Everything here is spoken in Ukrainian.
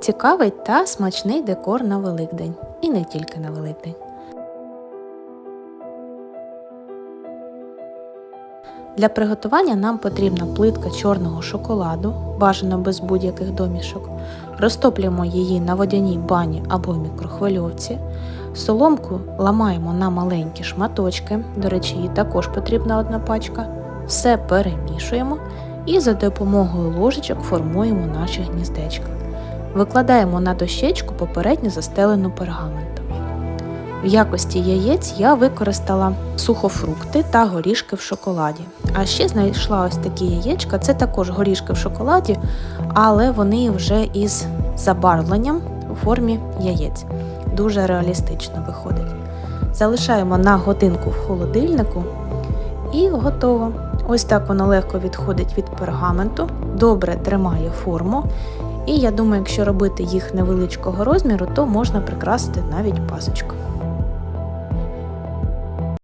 Цікавий та смачний декор на Великдень. І не тільки на Великдень. Для приготування нам потрібна плитка чорного шоколаду, бажано без будь-яких домішок. Розтоплюємо її на водяній бані або мікрохвильовці. Соломку ламаємо на маленькі шматочки, до речі, їй також потрібна одна пачка. Все перемішуємо і за допомогою ложечок формуємо наші гніздечка. Викладаємо на дощечку попередньо застелену пергаментом. В якості яєць я використала сухофрукти та горішки в шоколаді. А ще знайшла ось такі яєчка. Це також горішки в шоколаді, але вони вже із забарвленням у формі яєць. Дуже реалістично виходить. Залишаємо на годинку в холодильнику і готово. Ось так воно легко відходить від пергаменту, добре тримає форму. І я думаю, якщо робити їх невеличкого розміру, то можна прикрасити навіть пасочку.